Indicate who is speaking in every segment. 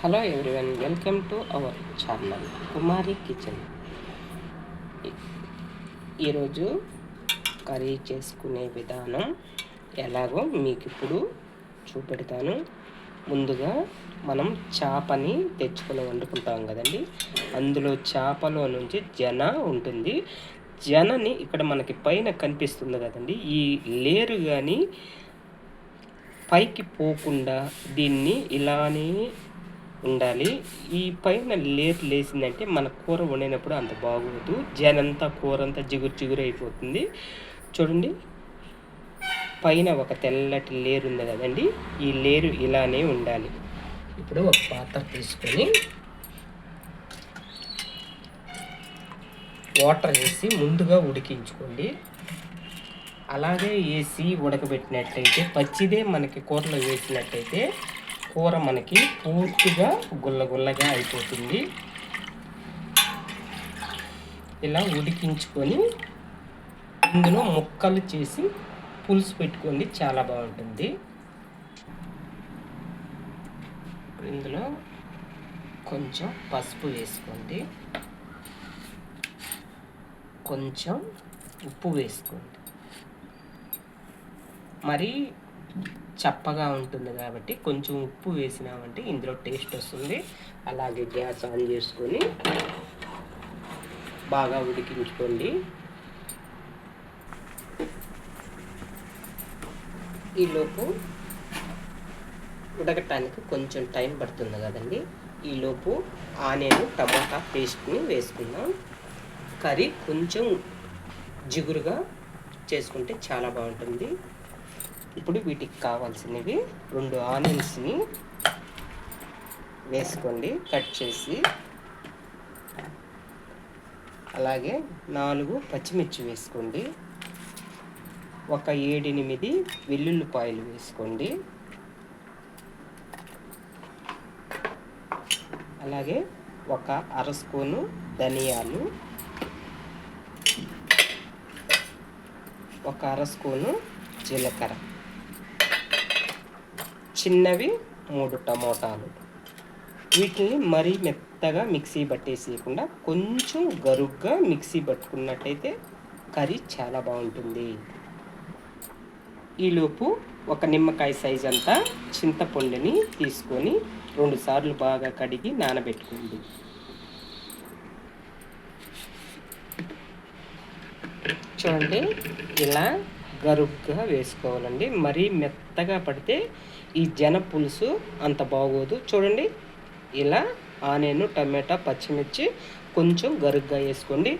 Speaker 1: Hello everyone welcome to our channel Kumari kitchen. ఈరోజు curry చేసుకునే విధానం ఎలాగో మీకు ఇప్పుడు చూపెడతాను. ముందుగా మనం చేపని తెచ్చుకొని వండుకుంటాం కదండి. అందులో చేపలో నుంచి జన ఉంటుంది. జనని ఇక్కడ మనకి పైన కనిపిస్తుంది కదండి. ఈ లేరు కానీ పైకి పోకుండా దీన్ని ఇలానే ఉండాలి. ఈ పైన లేట్ లేసిందంటే మన కూర వండినప్పుడు అంత బాగోదు. జనంతా కూర అంతా జిగురు జిగురు అయిపోతుంది. చూడండి. పైన ఒక తెల్లటి లేరు ఉంది కదండి. ఈ లేరు ఇలానే ఉండాలి. ఇప్పుడు ఒక పాత్ర తీసుకొని వాటర్ వేసి ముందుగా ఉడికించుకోండి. అలాగే వేసి ఉడకబెట్టినట్లయితే పచ్చిదే మనకి కూరలో వేసినట్టయితే కూర మనకి పూర్తిగా గుల్లగుల్లగా అయిపోతుంది. ఇలా ఉడికించుకొని ఇందులో ముక్కలు చేసి పులుసు పెట్టుకోండి చాలా బాగుంటుంది. ఇందులో కొంచెం పసుపు వేసుకోండి. కొంచెం ఉప్పు వేసుకోండి. మరి చప్పగా ఉంటుంది కాబట్టి కొంచెం ఉప్పు వేసినామంటే ఇందులో టేస్ట్ వస్తుంది. అలాగే గ్యాస్ ఆన్ చేసుకొని బాగా ఉడికించుకోండి. ఈలోపు ఉడకటానికి కొంచెం టైం పడుతుంది కదండి. ఈలోపు ఆనియన్ టమాటా పేస్ట్ని వేసుకుందాం. కర్రీ కొంచెం జిగురుగా చేసుకుంటే చాలా బాగుంటుంది. ఇప్పుడు వీటికి కావాల్సినవి రెండు ఆనియన్స్ని వేసుకోండి కట్ చేసి. అలాగే నాలుగు పచ్చిమిర్చి వేసుకోండి. ఒక ఏడెనిమిది వెల్లుల్లిపాయలు వేసుకోండి. అలాగే ఒక అర స్పూను ధనియాలు. ఒక అర స్పూను జీలకర్ర. చిన్నవి మూడు టమోటాలు. వీటిని మరీ మెత్తగా మిక్సీ పట్టేసేయకుండా కొంచెం గరుగ్గా మిక్సీ పట్టుకున్నట్టయితే కర్రీ చాలా బాగుంటుంది. ఈలోపు ఒక నిమ్మకాయ సైజ్ అంతా చింతపండుని తీసుకొని రెండుసార్లు బాగా కడిగి నానబెట్టుకోండి. చూడండి ఇలా గరుగ్గా వేసుకోవాలండి. మరీ మెత్తగా పడితే ఈ జన పులుసు అంత బాగోదు. చూడండి ఇలా ఆనియన్ టమాటా పచ్చిమిర్చి కొంచెం గరుగ్గా వేసుకోండి.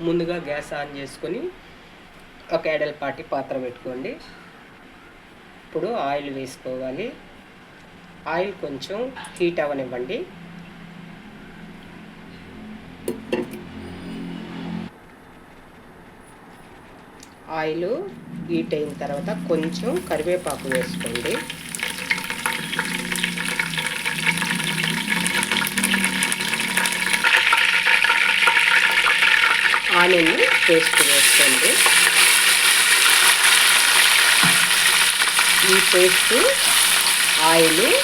Speaker 1: ముందుగా గ్యాస్ ఆన్ చేసుకొని ఒక ఎడలపాటి పాత్ర పెట్టుకోండి. ఇప్పుడు ఆయిల్ వేసుకోవాలి. ఆయిల్ కొంచెం హీట్ అవ్వనివ్వండి. ఆయిల్ హీట్ అయిన తర్వాత కొంచెం కరివేపాకు వేసుకోండి. ఆనియన్ని పేస్ట్ వేసుకోండి. ఈ పేస్ట్ ఆయిల్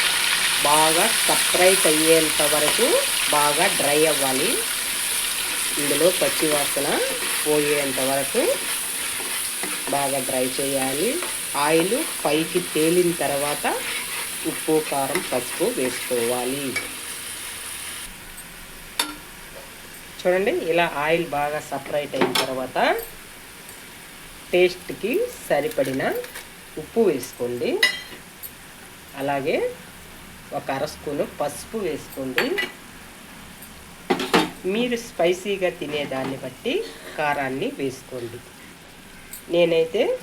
Speaker 1: బాగా సపరేట్ అయ్యేంత వరకు బాగా డ్రై అవ్వాలి. ఇందులో పచ్చి వాసన పోయేంత వరకు బాగా డ్రై చేయాలి. ఆయిల్ పైకి తేలిన తర్వాత ఉప్పు కారం పసుపు వేసుకోవాలి. చూడండి ఇలా ఆయిల్ బాగా సపరేట్ అయిన తర్వాత టేస్ట్కి సరిపడిన ఉప్పు వేసుకోండి. అలాగే ఒక అర స్పూను పసుపు వేసుకోండి. మీరు స్పైసీగా తినేదాన్ని బట్టి కారాన్ని వేసుకోండి. నేనైతే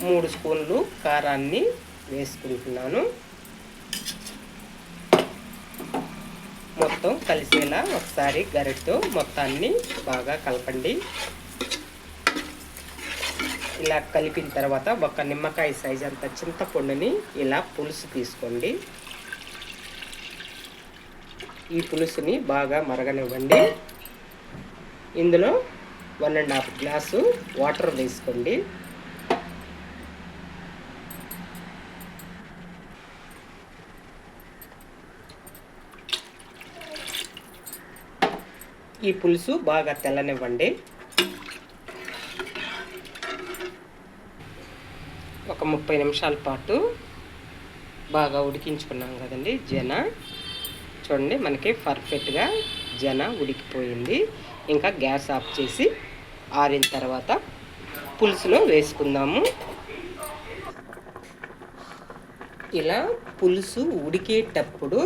Speaker 1: మూడు స్పూన్లు కారాన్ని వేసుకుంటున్నాను. మొత్తం కలిసేలా ఒకసారి గరిటతో మొత్తాన్ని బాగా కలపండి. ఇలా కలిపిన తర్వాత ఒక నిమ్మకాయ సైజ్ అంత చింతపండుని ఇలా పులుసు తీసుకోండి. ఈ పులుసుని బాగా మరగనివ్వండి. ఇందులో one and half glass water వేసుకోండి. ఈ పులుసు బాగా తెల్లనివ్వండి. ఒక ముప్పై నిమిషాల పాటు బాగా ఉడికించుకున్నాం కదండి జన. చూడండి మనకి పర్ఫెక్ట్గా జన ఉడికిపోయింది. ఇంకా గ్యాస్ ఆఫ్ చేసి ఆరిన తర్వాత పులుసులో వేసుకుందాము. ఇలా పులుసు ఉడికేటప్పుడు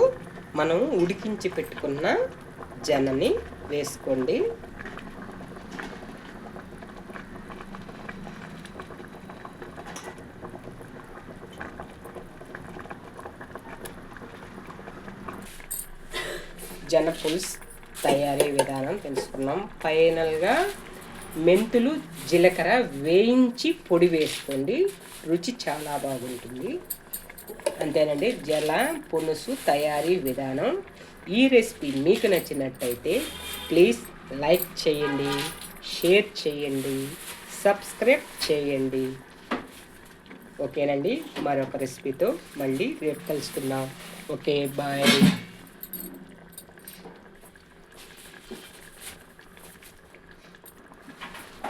Speaker 1: మనం ఉడికించి పెట్టుకున్న జనని వేసుకోండి. జన పులుసు తయారీ విధానం తెలుసుకున్నాం. ఫైనల్గా మెంతులు జీలకర్ర వేయించి పొడి వేసుకోండి. రుచి చాలా బాగుంటుంది. అంతేనండి జల పులుసు తయారీ విధానం. ఈ రెసిపీ మీకు నచ్చినట్టయితే ప్లీజ్ లైక్ చేయండి షేర్ చేయండి సబ్స్క్రైబ్ చేయండి. ఓకేనండి మరొక రెసిపీతో మళ్ళీ రేపు కలుసుకుందాం ఓకే బాయ్.